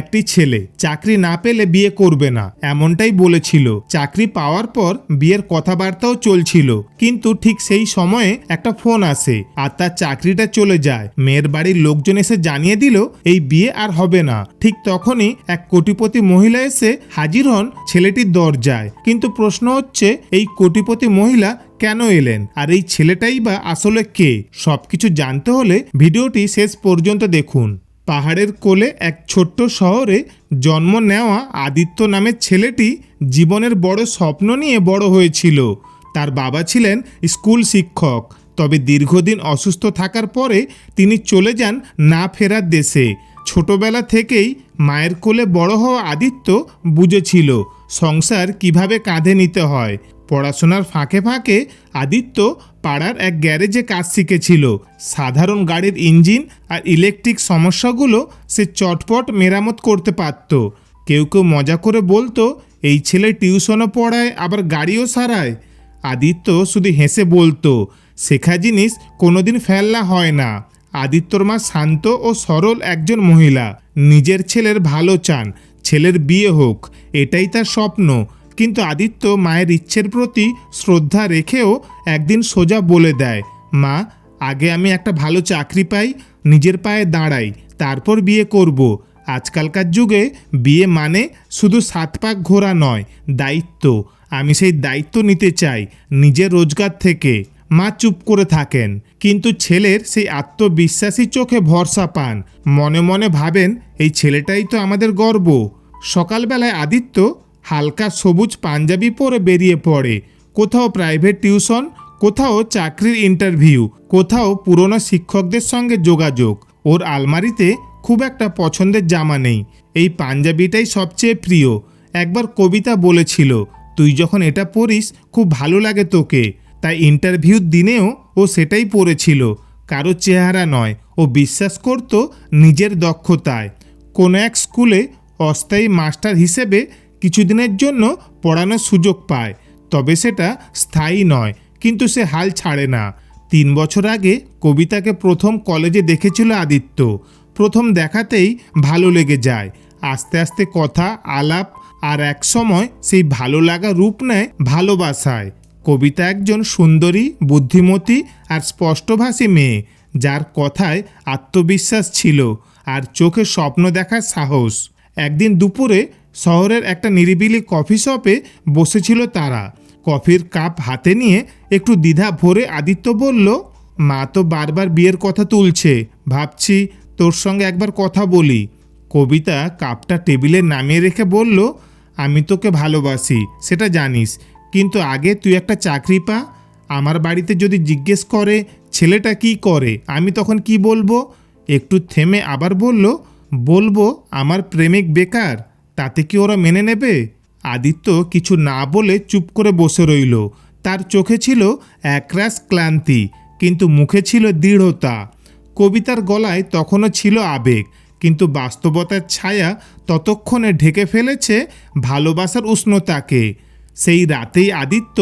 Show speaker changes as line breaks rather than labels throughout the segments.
একটি ছেলে চাকরি না পেলে বিয়ে করবে না, এমনটাই বলেছিল। চাকরি পাওয়ার পর বিয়ের কথাবার্তাও চলছিল, কিন্তু ঠিক সেই সময়ে একটা ফোন আসে আর তার চাকরিটা চলে যায়। মেয়ের বাড়ির লোকজন এসে জানিয়ে দিল, এই বিয়ে আর হবে না। ঠিক তখনই এক কোটিপতি মহিলা এসে হাজির হন ছেলেটির দরজায়। কিন্তু প্রশ্ন হচ্ছে, এই কোটিপতি মহিলা কেন এলেন? আর এই ছেলেটাই বা আসলে কে? সবকিছু জানতে হলে ভিডিওটি শেষ পর্যন্ত দেখুন। পাহাড়ের কোলে এক ছোট্ট শহরে জন্ম নেওয়া আদিত্য নামের ছেলেটি জীবনের বড় স্বপ্ন নিয়ে বড় হয়েছিল। তার বাবা ছিলেন স্কুল শিক্ষক, তবে দীর্ঘদিন অসুস্থ থাকার পরে তিনি চলে যান না ফেরার দেশে। ছোটবেলা থেকেই মায়ের কোলে বড় হওয়া আদিত্য বুঝেছিল, সংসার কীভাবে কাঁধে নিতে হয়। পড়াশোনার ফাঁকে ফাঁকে আদিত্য পাড়ার এক গ্যারেজে কাজ শিখেছিল। সাধারণ গাড়ির ইঞ্জিন আর ইলেকট্রিক সমস্যাগুলো সে চটপট মেরামত করতে পারত। কেউ কেউ মজা করে বলতো, এই ছেলে টিউশনও পড়ায়, আবার গাড়িও সারায়। আদিত্য শুধু হেসে বলতো, শেখা জিনিস কোনোদিন ফেললা হয় না। আদিত্যর মা শান্ত ও সরল একজন মহিলা। নিজের ছেলের ভালো চান, ছেলের বিয়ে হোক, এটাই তার স্বপ্ন। কিন্তু আদিত্য মায়ের ইচ্ছের প্রতি শ্রদ্ধা রেখেও একদিন সোজা বলে দেয়, মা, আগে আমি একটা ভালো চাকরি পাই, নিজের পায়ে দাঁড়াই, তারপর বিয়ে করব। আজকালকার যুগে বিয়ে মানে শুধু সাত পাক ঘোরা নয়, দায়িত্ব। আমি সেই দায়িত্ব নিতে চাই, নিজের রোজগার থেকে। মা চুপ করে থাকেন, কিন্তু ছেলের সেই আত্মবিশ্বাসী চোখে ভরসা পান। মনে মনে ভাবেন, এই ছেলেটাই তো আমাদের গর্ব। সকালবেলায় আদিত্য হালকা সবুজ পাঞ্জাবি পরে বেরিয়ে পড়ে। কোথাও প্রাইভেট টিউশন কোথাও চাকরির ইন্টারভিউ কোথাও পুরনো শিক্ষকদের সঙ্গে যোগাযোগ। ওর আলমারিতে খুব একটা পছন্দের জামা নেই। এই পাঞ্জাবিটাই সবচেয়ে প্রিয়। একবার কবিতা বলেছিল, তুই যখন এটা পরিস খুব ভালো লাগে তোকে। তাই ইন্টারভিউর দিনেও ও সেটাই পড়েছিল। কারও চেহারা নয়, ও বিশ্বাস করত নিজের দক্ষতায়। কোনো এক স্কুলে অস্থায়ী মাস্টার হিসেবে কিছুদিনের জন্য পড়ানোর সুযোগ পায়, তবে সেটা স্থায়ী নয়, কিন্তু সে হাল ছাড়ে না। তিন বছর আগে কবিতাকে প্রথম কলেজে দেখেছিল আদিত্য। প্রথম দেখাতেই ভালো লেগে যায়। আস্তে আস্তে কথা, আলাপ আর এক সময় সেই ভালো লাগা রূপ নেয় ভালোবাসায়। কবিতা একজন সুন্দরী, বুদ্ধিমতী আর স্পষ্টভাষী মেয়ে, যার কথায় আত্মবিশ্বাস ছিল আর চোখে স্বপ্ন দেখার সাহস। একদিন দুপুরে শহরের একটা নিরিবিলি কফি শপে বসেছিল তারা। কফির কাপ হাতে নিয়ে একটু দ্বিধা ভরে আদিত্য বলল, মা তো বারবার বিয়ের কথা তুলছে। ভাবছি তোর সঙ্গে একবার কথা বলি। কবিতা কাপটা টেবিলে নামিয়ে রেখে বলল, আমি তোকে ভালোবাসি, সেটা জানিস, কিন্তু আগে তুই একটা চাকরি পা। আমার বাড়িতে যদি জিজ্ঞেস করে, ছেলেটা কি করে, আমি তখন কি বলব? একটু থেমে আবার বলল, বলব আমার প্রেমিক বেকার। তাতে কি ওরা মেনে নেবে? আদিত্য কিছু না বলে চুপ করে বসে রইল। তার চোখে ছিল একরাশ ক্লান্তি, কিন্তু মুখে ছিল দৃঢ়তা। কবিতার গলায় তখনও ছিল আবেগ, কিন্তু বাস্তবতার ছায়া ততক্ষণে ঢেকে ফেলেছে ভালোবাসার উষ্ণতাকে। সেই রাতেই আদিত্য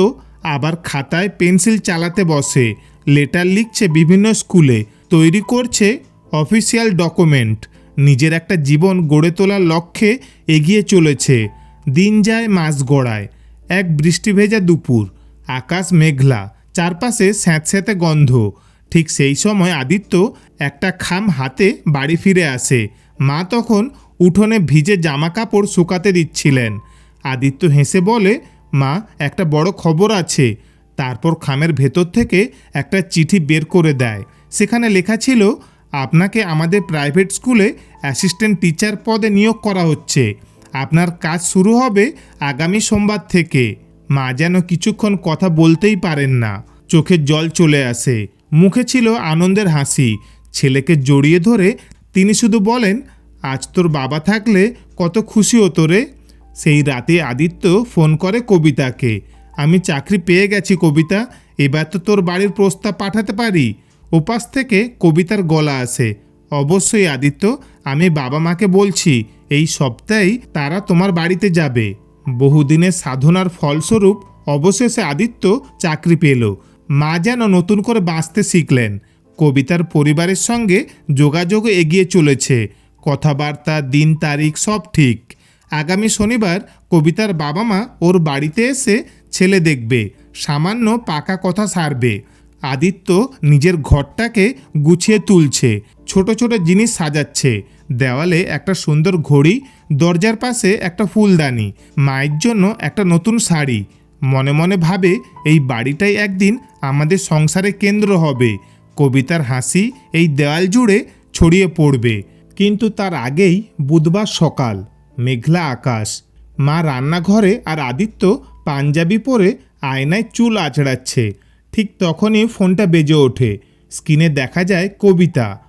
আবার খাতায় পেন্সিল চালাতে বসে, লেটার লিখছে বিভিন্ন স্কুলে, তৈরি করছে অফিসিয়াল ডকুমেন্ট। নিজের একটা জীবন গড়ে তোলার লক্ষ্যে এগিয়ে চলেছে। দিন যায়, মাস গড়ায়। এক বৃষ্টি ভেজা দুপুর, আকাশ মেঘলা, চারপাশে স্যাঁতস্যাঁতে গন্ধ। ঠিক সেই সময় আদিত্য একটা খাম হাতে বাড়ি ফিরে আসে। মা তখন উঠোনে ভিজে জামা কাপড় শুকাতে দিচ্ছিলেন। আদিত্য হেসে বলে, মা, একটা বড় খবর আছে। তারপর খামের ভেতর থেকে একটা চিঠি বের করে দেয়। সেখানে লেখা ছিল আপনাকে আমাদের প্রাইভেট স্কুলে অ্যাসিস্ট্যান্ট টিচার পদে নিয়োগ করা হচ্ছে। আপনার কাজ শুরু হবে আগামী সোমবার থেকে। মা যেন কিছুক্ষণ কথা বলতেই পারেন না। চোখের জল চলে আসে। মুখে ছিল আনন্দের হাসি। ছেলেকে জড়িয়ে ধরে তিনি শুধু বলেন, আজ তোর বাবা থাকলে কত খুশি হতো রে। সেই রাতে আদিত্য ফোন করে কবিতাকে, আমি চাকরি পেয়ে গেছি কবিতা, এবার তো তোর বাড়ির প্রস্তাব পাঠাতে পারি। ওপাশ থেকে কবিতার গলা আসে। অবশ্যই আদিত্য, আমি বাবা মাকে বলছি, এই সপ্তাহেই তারা তোমার বাড়িতে যাবে। বহুদিনের সাধনার ফলস্বরূপ অবশেষে আদিত্য চাকরি পেল। মা যেন নতুন করে বাঁচতে শিখলেন। কবিতার পরিবারের সঙ্গে যোগাযোগ এগিয়ে চলেছে। কথাবার্তা, দিন তারিখ সব ঠিক। আগামী শনিবার কবিতার বাবা মা ওর বাড়িতে এসে ছেলে দেখবে। সামান্য পাকা কথা সারবে। আদিত্য নিজের ঘরটাকে গুছিয়ে তুলছে, ছোট ছোট জিনিস সাজাচ্ছে। দেওয়ালে একটা সুন্দর ঘড়ি, দরজার পাশে একটা ফুলদানি, মায়ের জন্য একটা নতুন শাড়ি। মনে মনে ভাবে, এই বাড়িটাই একদিন আমাদের সংসারে কেন্দ্র হবে। কবিতার হাসি এই দেওয়াল জুড়ে ছড়িয়ে পড়বে। কিন্তু তার আগেই বুধবার সকাল, মেঘলা আকাশ। মা রান্নাঘরে আর আদিত্য পাঞ্জাবি পরে আয়নায় চুল আঁচড়াচ্ছে। ঠিক তখনই ফোনটা বেজে ওঠে। স্ক্রিনে দেখা যায় কবিতা।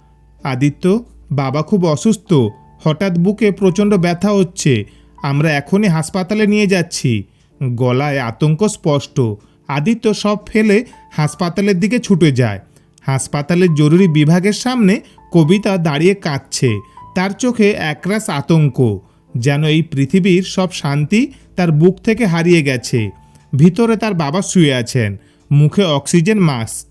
আদিত্য, বাবা খুব অসুস্থ। হঠাৎ বুকে প্রচণ্ড ব্যথা হচ্ছে। আমরা এখনই হাসপাতালে নিয়ে যাচ্ছি। গলায় আতঙ্ক স্পষ্ট। আদিত্য সব ফেলে হাসপাতালের দিকে ছুটে যায়। হাসপাতালের জরুরি বিভাগের সামনে কবিতা দাঁড়িয়ে কাঁদছে। তার চোখে একরাশ আতঙ্ক। যেন এই পৃথিবীর সব শান্তি তার বুক থেকে হারিয়ে গেছে। ভিতরে তার বাবা শুয়ে আছেন। মুখে অক্সিজেন মাস্ক,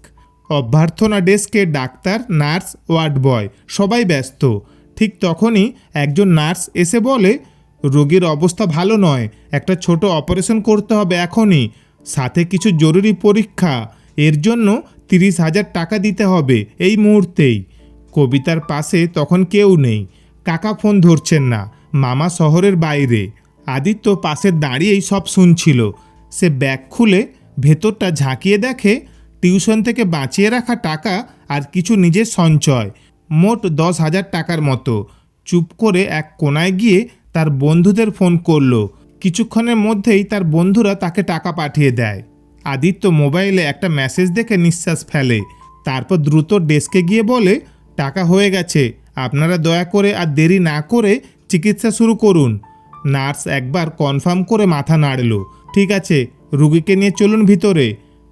অভ্যর্থনা ডেস্কে ডাক্তার, নার্স, ওয়ার্ড বয়, সবাই ব্যস্ত। ঠিক তখনই একজন নার্স এসে বলে, রোগীর অবস্থা ভালো নয়, একটা ছোট অপারেশন করতে হবে এখনই, সাথে কিছু জরুরি পরীক্ষা, এর জন্য তিরিশ হাজার টাকা দিতে হবে। এই মুহূর্তেই কবিতার পাশে তখন কেউ নেই। কাকা ফোন ধরছেন না, মামা শহরের বাইরে। আদিত্য পাশে দাঁড়িয়েই সব শুনছিল। সে ব্যাগ খুলে ভেতরটা ঝাঁকিয়ে দেখে টিউশন থেকে বাঁচিয়ে রাখা টাকা আর কিছু নিজের সঞ্চয়, মোট দশ হাজার টাকার মতো। চুপ করে এক কোনায় গিয়ে তার বন্ধুদের ফোন করল। কিছুক্ষণের মধ্যেই তার বন্ধুরা তাকে টাকা পাঠিয়ে দেয়। আদিত্য মোবাইলে একটা মেসেজ দেখে নিঃশ্বাস ফেলে। তারপর দ্রুত ডেস্কে গিয়ে বলে, টাকা হয়ে গেছে। আপনারা দয়া করে আর দেরি না করে চিকিৎসা শুরু করুন। নার্স একবার কনফার্ম করে মাথা নাড়ল। ঠিক আছে রুগীকে নিয়ে চলুন ভিতরে।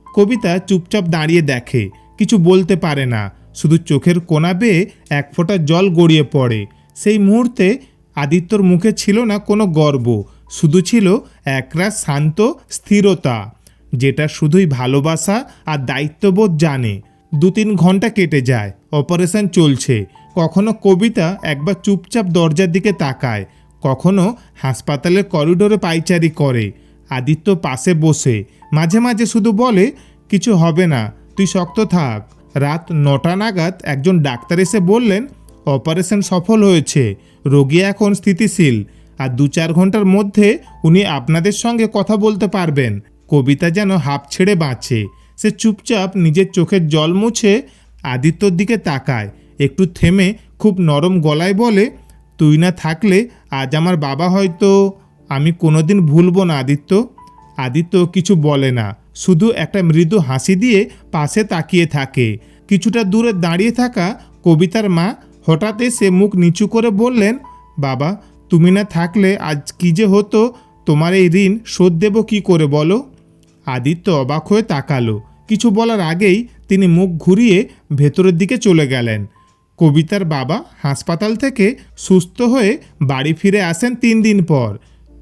কবিতা চুপচাপ দাঁড়িয়ে দেখে, কিছু বলতে পারে না। শুধু চোখের কোনা বেয়ে এক ফোঁটা জল গড়িয়ে পড়ে। সেই মুহূর্তে আদিত্যর মুখে ছিল না কোনো গর্ব, শুধু ছিল একরা শান্ত স্থিরতা, যেটা শুধুই ভালোবাসা আর দায়িত্ববোধ জানে। দু তিন ঘণ্টা কেটে যায়, অপারেশন চলছে। কখনো কবিতা একবার চুপচাপ দরজার দিকে তাকায়, কখনো হাসপাতালের করিডোরে পাইচারি করে। আদিত্য পাশে বসে মাঝে মাঝে শুধু বলে, কিছু হবে না, তুই শক্ত থাক। রাত নটা নাগাদ একজন ডাক্তার এসে বললেন, অপারেশন সফল হয়েছে, রোগী এখন স্থিতিশীল, আর দু চার ঘণ্টার মধ্যে উনি আপনাদের সঙ্গে কথা বলতে পারবেন। কবিতা যেন হাঁপ ছেড়ে বাঁচে। সে চুপচাপ নিজের চোখের জল মুছে আদিত্যর দিকে তাকায়। একটু থেমে খুব নরম গলায় বলে, তুই না থাকলে আজ আমার বাবা হয়তো আমি কোনোদিন ভুলবো না, আদিত্য। আদিত্য কিছু বলে না। শুধু একটা মৃদু হাসি দিয়ে পাশে তাকিয়ে থাকে। কিছুটা দূরে দাঁড়িয়ে থাকা কবিতার মা হঠাৎ এসে মুখ নিচু করে বললেন, বাবা, তুমি না থাকলে আজ কী যে হতো? তোমার এই ঋণ শোধ দেব কী করে বলো? আদিত্য অবাক হয়ে তাকালো। কিছু বলার আগেই তিনি মুখ ঘুরিয়ে ভেতরের দিকে চলে গেলেন। কবিতার বাবা হাসপাতাল থেকে সুস্থ হয়ে বাড়ি ফিরে আসেন তিন দিন পর।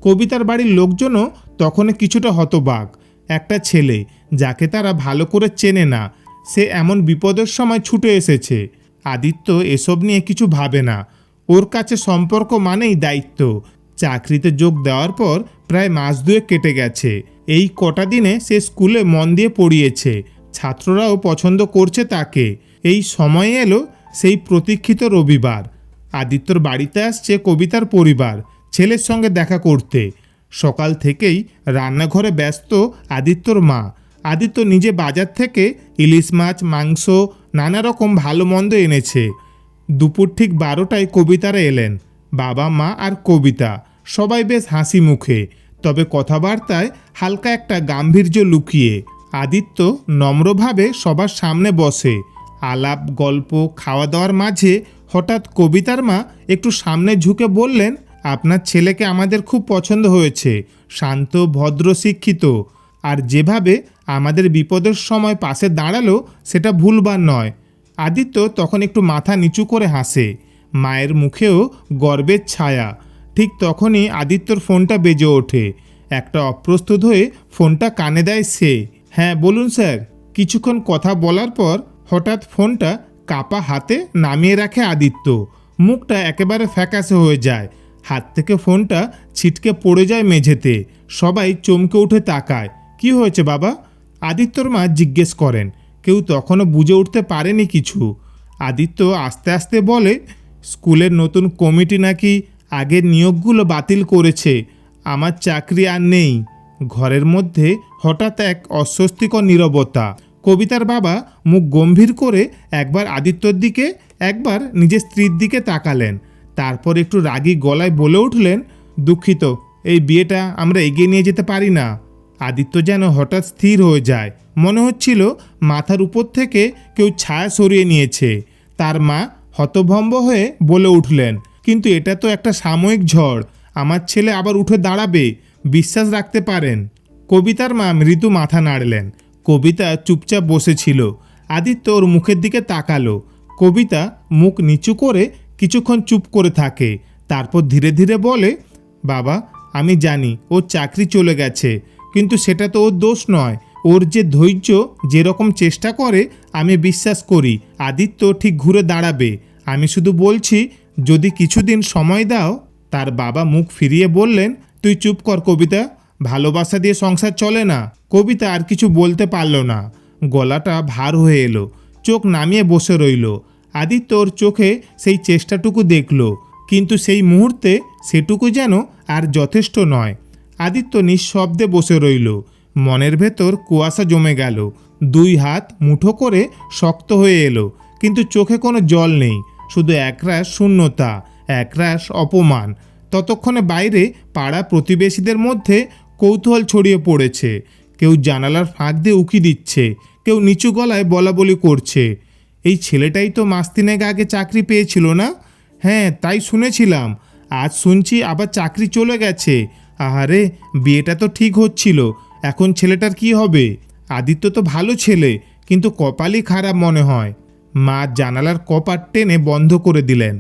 কবিতার বাড়ির লোকজনও তখন কিছুটা হতবাক। একটা ছেলে, যাকে তারা ভালো করে চেনে না, সে এমন বিপদের সময় ছুটে এসেছে। আদিত্য এসব নিয়ে কিছু ভাবে না। ওর কাছে সম্পর্ক মানেই দায়িত্ব। চাকরিতে যোগ দেওয়ার পর প্রায় মাস দুয়ে কেটে গেছে। এই কটা দিনে সে স্কুলে মন দিয়ে পড়িয়েছে। ছাত্ররাও পছন্দ করছে তাকে। এই সময়ে এলো সেই প্রতীক্ষিত রবিবার। আদিত্যর বাড়িতে আসছে কবিতার পরিবার। ছেলের সঙ্গে দেখা করতে। সকাল থেকেই রান্নাঘরে ব্যস্ত আদিত্যর মা। আদিত্য নিজে বাজার থেকে ইলিশ মাছ, মাংস, নানা রকম ভালো মন্দ এনেছে। দুপুর ঠিক বারোটায় কবিতারা এলেন। বাবা, মা আর কবিতা। সবাই বেশ হাসি মুখে। তবে কথাবার্তায় হালকা একটা গাম্ভীর্য লুকিয়ে আদিত্য নম্রভাবে সবার সামনে বসে। আলাপ, গল্প খাওয়া দাওয়ার মাঝে হঠাৎ কবিতার মা একটু সামনে ঝুঁকে বললেন আপনার ছেলেকে আমাদের খুব পছন্দ হয়েছে, শান্ত, ভদ্র, শিক্ষিত। আর যেভাবে আমাদের বিপদের সময় পাশে দাঁড়াল, সেটা ভুলবার নয়। আদিত্য তখন একটু মাথা নিচু করে হাসে। মায়ের মুখেও গর্বের ছায়া। ঠিক তখনই আদিত্যর ফোনটা বেজে ওঠে। একটা অপ্রস্তুত হয়ে ফোনটা কানে দেয় সে। হ্যাঁ বলুন স্যার। কিছুক্ষণ কথা বলার পর হঠাৎ ফোনটা কাপা হাতে নামিয়ে রাখে আদিত্য। মুখটা একেবারে ফ্যাকাশে হয়ে যায়। হাত থেকে ফোনটা ছিটকে পড়ে যায় মেঝেতে। সবাই চমকে উঠে তাকায়। কি হয়েছে বাবা? আদিত্যর মা জিজ্ঞেস করেন। কেউ তখনও বুঝে উঠতে পারেনি কিছু? আদিত্য আস্তে আস্তে বলে, স্কুলের নতুন কমিটি নাকি আগের নিয়োগগুলো বাতিল করেছে। আমার চাকরি আর নেই। ঘরের মধ্যে হঠাৎ এক অস্বস্তিকর নীরবতা। কবিতার বাবা মুখ গম্ভীর করে একবার আদিত্যর দিকে, একবার নিজের স্ত্রীর দিকে তাকালেন। তারপর একটু রাগী গলায় বলে উঠলেন, দুঃখিত, এই বিয়েটা আমরা এগিয়ে নিয়ে যেতে পারি না। আদিত্য যেন হঠাৎ স্থির হয়ে যায়। মনে হচ্ছিল মাথার উপর থেকে কেউ ছায়া সরিয়ে নিয়েছে। তার মা হতভম্ব হয়ে বলে উঠলেন, কিন্তু এটা তো একটা সাময়িক ঝড়, আমার ছেলে আবার উঠে দাঁড়াবে, বিশ্বাস রাখতে পারেন। কবিতার মা মৃদু মাথা নাড়লেন। কবিতা চুপচাপ বসেছিল। আদিত্য ওর মুখের দিকে তাকালো। কবিতা মুখ নিচু করে কিছুক্ষণ চুপ করে থাকে। তারপর ধীরে ধীরে বলে, বাবা, আমি জানি, ওর চাকরি চলে গেছে, কিন্তু সেটা তো ওর দোষ নয়। ওর যে ধৈর্য, যেরকম চেষ্টা করে, আমি বিশ্বাস করি, আদিত্য ঠিক ঘুরে দাঁড়াবে। আমি শুধু বলছি, যদি কিছুদিন সময় দাও, তার বাবা মুখ ফিরিয়ে বললেন, তুই চুপ কর কবিতা, ভালোবাসা দিয়ে সংসার চলে না। কবিতা আর কিছু বলতে পারল না। গলাটা ভার হয়ে এলো, চোখ নামিয়ে বসে রইল। আদিত্য ওর চোখে সেই চেষ্টাটুকু দেখল, কিন্তু সেই মুহূর্তে সেটুকু যেন আর যথেষ্ট নয়। আদিত্য নিঃশব্দে বসে রইল। মনের ভেতর কুয়াশা জমে গেল। দুই হাত মুঠো করে শক্ত হয়ে এলো, কিন্তু চোখে কোনো জল নেই। শুধু একরাশ শূন্যতা, একরাশ অপমান। ততক্ষণে বাইরে পাড়া প্রতিবেশীদের মধ্যে কৌতূহল ছড়িয়ে পড়েছে। কেউ জানালার ফাঁক দিয়ে উকি দিচ্ছে, কেউ নিচু গলায় বলা বলি করছে। এই ছেলেটাই তো মাস তিনেক আগে চাকরি পেয়েছিল না? হ্যাঁ তাই শুনেছিলাম। আজ শুনছি আবার চাকরি চলে গেছে। আহারে, বিয়েটা তো ঠিক হচ্ছিল। এখন ছেলেটার কি হবে? আদিত্য তো ভালো ছেলে, কিন্তু কপালই খারাপ মনে হয়। মা জানালার কপার টেনে বন্ধ করে দিলেন।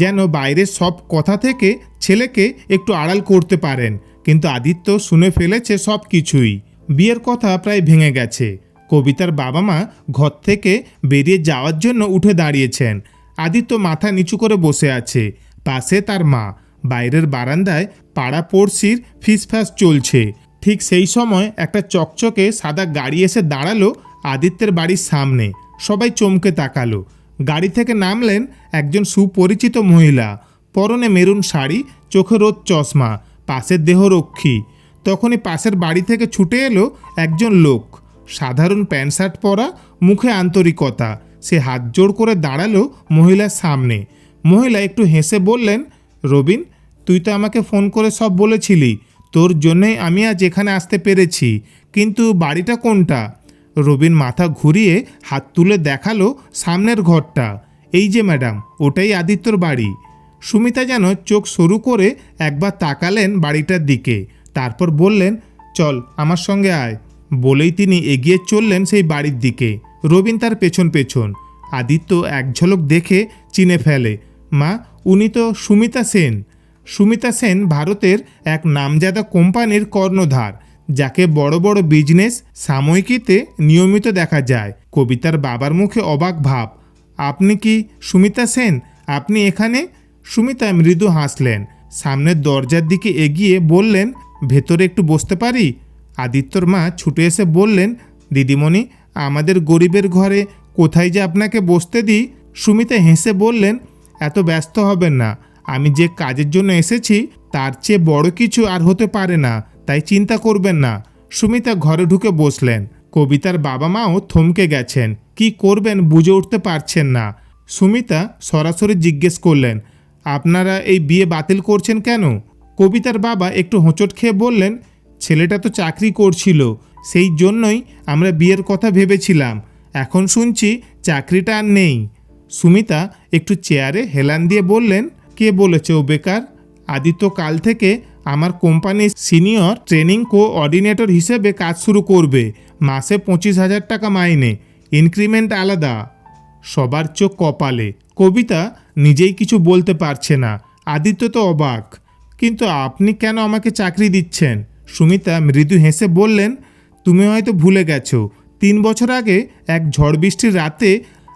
যেন বাইরের সব কথা থেকে ছেলেকে একটু আড়াল করতে পারেন, কিন্তু আদিত্য শুনে ফেলেছে সব কিছুই বিয়ের কথা প্রায় ভেঙে গেছে। কবিতার বাবা মা ঘর থেকে বেরিয়ে যাওয়ার জন্য উঠে দাঁড়িয়েছেন। আদিত্য মাথা নিচু করে বসে আছে। পাশে তার মা। বাইরের বারান্দায় পাড়া পড়শির ফিসফাস চলছে। ঠিক সেই সময় একটা চকচকে সাদা গাড়ি এসে দাঁড়াল আদিত্যের বাড়ির সামনে। সবাই চমকে তাকালো। গাড়ি থেকে নামলেন একজন সুপরিচিত মহিলা। পরনে মেরুন শাড়ি, চোখে রোদ চশমা পাশের দেহরক্ষী। তখনই পাশের বাড়ি থেকে ছুটে এলো একজন লোক। সাধারণ প্যান্ট শার্ট পরা, মুখে আন্তরিকতা। সে হাত জোড় করে দাঁড়াল মহিলার সামনে। মহিলা একটু হেসে বললেন, রবিন, তুই তো আমাকে ফোন করে সব বলেছিলি। তোর জন্যই আমি আজ এখানে আসতে পেরেছি। কিন্তু বাড়িটা কোনটা? রবিন মাথা ঘুরিয়ে হাত তুলে দেখাল সামনের ঘরটা। এই যে ম্যাডাম, ওটাই আদিত্যর বাড়ি। সুমিতা যেন চোখ সরু করে একবার তাকালেন বাড়িটার দিকে। তারপর বললেন, চল, আমার সঙ্গে আয়। বলেই তিনি এগিয়ে চললেন সেই বাড়ির দিকে। রবিন তার পেছন পেছন। আদিত্য এক ঝলক দেখে চিনে ফেলে, মা, উনি তো সুমিতা সেন। সুমিতা সেন ভারতের এক নামজাদা কোম্পানির কর্ণধার, যাকে বড় বড় বিজনেস সাময়িকীতে নিয়মিত দেখা যায়। কবিতার বাবার মুখে অবাক ভাব, আপনি কি সুমিতা সেন? আপনি এখানে? সুমিতা মৃদু হাসলেন। সামনের দরজার দিকে এগিয়ে বললেন, ভেতরে একটু বসতে পারি? আদিত্যর মা ছুটে এসে বললেন, দিদিমণি, আমাদের গরিবের ঘরে কোথায় যে আপনাকে বসতে দিই? সুমিতা হেসে বললেন, এত ব্যস্ত হবেন না। আমি যে কাজের জন্য এসেছি, তার চেয়ে বড় কিছু আর হতে পারে না, তাই চিন্তা করবেন না। সুমিতা ঘরে ঢুকে বসলেন। কবিতার বাবা মাও থমকে গেছেন। কি করবেন বুঝে উঠতে পারছেন না। সুমিতা সরাসরি জিজ্ঞেস করলেন, আপনারা এই বিয়ে বাতিল করছেন কেন? কবিতার বাবা একটু হোঁচট খেয়ে বললেন ছেলেটা তো চাকরি করছিল, সেই জন্যই আমরা বিয়ের কথা ভেবেছিলাম। এখন শুনছি চাকরিটা আর নেই। সুমিতা একটু চেয়ারে হেলান দিয়ে বললেন, কে বলেছে ও বেকার? আদিত্য কাল থেকে আমার কোম্পানির সিনিয়র ট্রেনিং কোঅর্ডিনেটর হিসেবে কাজ শুরু করবে। মাসে পঁচিশ হাজার টাকা মাইনে, ইনক্রিমেন্ট আলাদা। সবার চোখ কপালে। কবিতা নিজেই কিছু বলতে পারছে না। আদিত্য তো অবাক, কিন্তু আপনি কেন আমাকে চাকরি দিচ্ছেন? সুমিতা মৃদু হেসে বললেন, তুমি হয়তো ভুলে গেছো, তিন বছর আগে এক ঝড় বৃষ্টির রাতে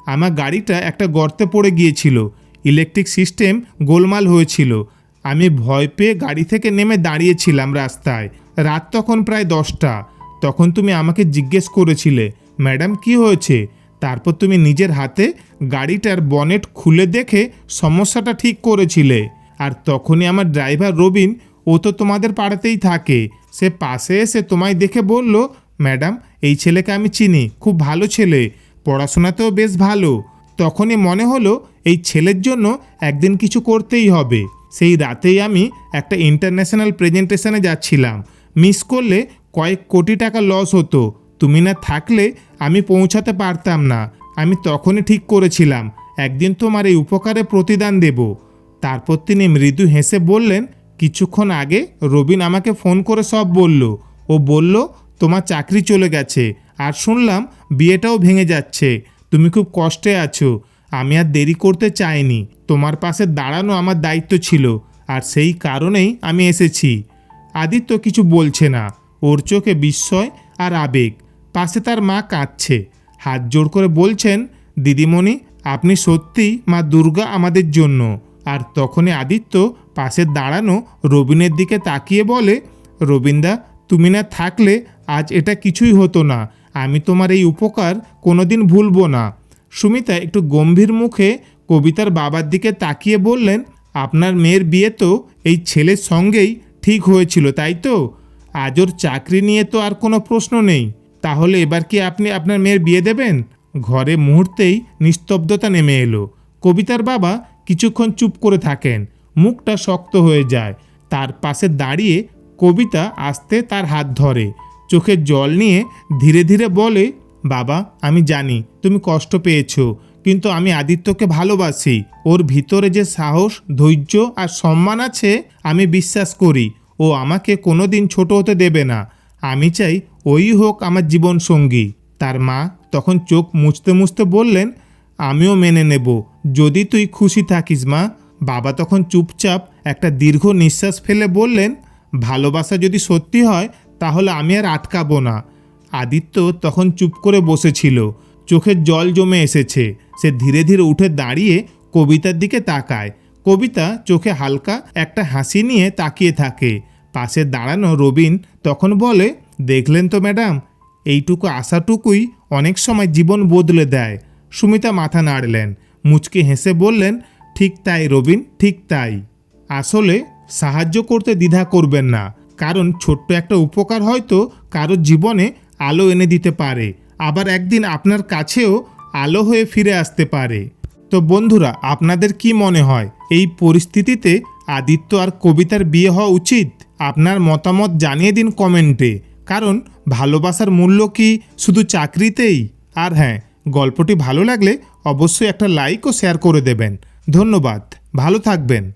আমার গাড়িটা একটা গর্তে পড়ে গিয়েছিল। ইলেকট্রিক সিস্টেম গোলমাল হয়েছিল। আমি ভয় পেয়ে গাড়ি থেকে নেমে দাঁড়িয়েছিলাম রাস্তায়। রাত তখন প্রায় দশটা। তখন তুমি আমাকে জিজ্ঞেস করেছিলে, ম্যাডাম, কি হয়েছে? তারপর তুমি নিজের হাতে গাড়িটার বনেট খুলে দেখে সমস্যাটা ঠিক করেছিলে। আর তখনই আমার ড্রাইভার রবিন, ও তো তোমাদের পাড়াতেই থাকে। সে পাশে এসে তোমায় দেখে বলল, ম্যাডাম, এই ছেলেকে আমি চিনি, খুব ভালো ছেলে, পড়াশোনাতেও বেশ ভালো। তখনই মনে হলো, এই ছেলের জন্য একদিন কিছু করতেই হবে। সেই রাতেই আমি একটা ইন্টারন্যাশনাল প্রেজেন্টেশনে যাচ্ছিলাম। মিস করলে কয়েক কোটি টাকা লস হতো। তুমি না থাকলে আমি পৌঁছাতে পারতাম না। আমি তখনই ঠিক করেছিলাম, একদিন তোমার এই উপকারে প্রতিদান দেব। তারপর তিনি মৃদু হেসে বললেন কিছুক্ষণ আগে রবিন আমাকে ফোন করে সব বলল। ও বলল, তোমার চাকরি চলে গেছে। আর শুনলাম বিয়েটাও ভেঙে যাচ্ছে। তুমি খুব কষ্টে আছো। আমি আর দেরি করতে চাইনি। তোমার পাশে দাঁড়ানো আমার দায়িত্ব ছিল। আর সেই কারণেই আমি এসেছি। আদিত্য কিছু বলছে না। ওর চোখে বিস্ময় আর আবেগ। পাশে তার মা কাঁদছে। হাত জোড় করে বলছেন, দিদিমণি, আপনি সত্যি মা দুর্গা আমাদের জন্য। আর তখনই আদিত্য পাশে দাঁড়ানো রবিনের দিকে তাকিয়ে বলে, রবিন্দা, তুমি না থাকলে আজ এটা কিছুই হতো না। আমি তোমার এই উপকার কোনোদিন ভুলবো না। সুমিতা একটু গম্ভীর মুখে কবিতার বাবার দিকে তাকিয়ে বললেন, আপনার মেয়ের বিয়ে তো এই ছেলের সঙ্গেই ঠিক হয়েছিল, তাই তো? আজ ওর চাকরি নিয়ে তো আর কোনো প্রশ্ন নেই। তাহলে এবার কি আপনি আপনার মেয়ের বিয়ে দেবেন? ঘরে মুহূর্তেই নিস্তব্ধতা নেমে এলো। কবিতার বাবা কিছুক্ষণ চুপ করে থাকেন। মুখটা শক্ত হয়ে যায়। তার পাশে দাঁড়িয়ে কবিতা আসতে তার হাত ধরে। চোখে জল নিয়ে ধীরে ধীরে বলে, বাবা, আমি জানি, তুমি কষ্ট পেয়েছ, কিন্তু আমি আদিত্যকে ভালোবাসি। ওর ভিতরে যে সাহস, ধৈর্য আর সম্মান আছে, আমি বিশ্বাস করি। ও আমাকে কোনোদিন ছোট হতে দেবে না। আমি চাই ওই হোক আমার জীবন সঙ্গী তার মা তখন চোখ মুছতে মুছতে বললেন, আমিও মেনে নেব। যদি তুই খুশি থাকিস মা বাবা তখন চুপচাপ একটা দীর্ঘ নিঃশ্বাস ফেলে বললেন, ভালোবাসা যদি সত্যি হয়, তাহলে আমি আর আটকাবো না। আদিত্য তখন চুপ করে বসেছিল। চোখের জল জমে এসেছে। সে ধীরে ধীরে উঠে দাঁড়িয়ে কবিতার দিকে তাকায়। কবিতা চোখে হালকা একটা হাসি নিয়ে তাকিয়ে থাকে। পাশে দাঁড়ানো রবিন তখন বলে, দেখলেন তো ম্যাডাম, এইটুকু আশাটুকুই অনেক সময় জীবন বদলে দেয়। সুমিতা মাথা নাড়লেন। মুচকে হেসে বললেন ঠিক তাই রবিন, ঠিক তাই। আসলে সাহায্য করতে দ্বিধা করবেন না, কারণ ছোট্ট একটা উপকার হয়তো কারোর জীবনে আলো এনে দিতে পারে, আবার একদিন আপনার কাছেও আলো হয়ে ফিরে আসতে পারে। তো বন্ধুরা, আপনাদের কি মনে হয়, এই পরিস্থিতিতে আদিত্য আর কবিতার বিয়ে হওয়া উচিত? আপনার মতামত জানিয়ে দিন কমেন্টে, কারণ ভালোবাসার মূল্য কি শুধু চাকরিতেই? আর হ্যাঁ গল্পটি ভালো লাগলে অবশ্যই একটা লাইক ও শেয়ার করে দেবেন। ধন্যবাদ। ভালো থাকবেন।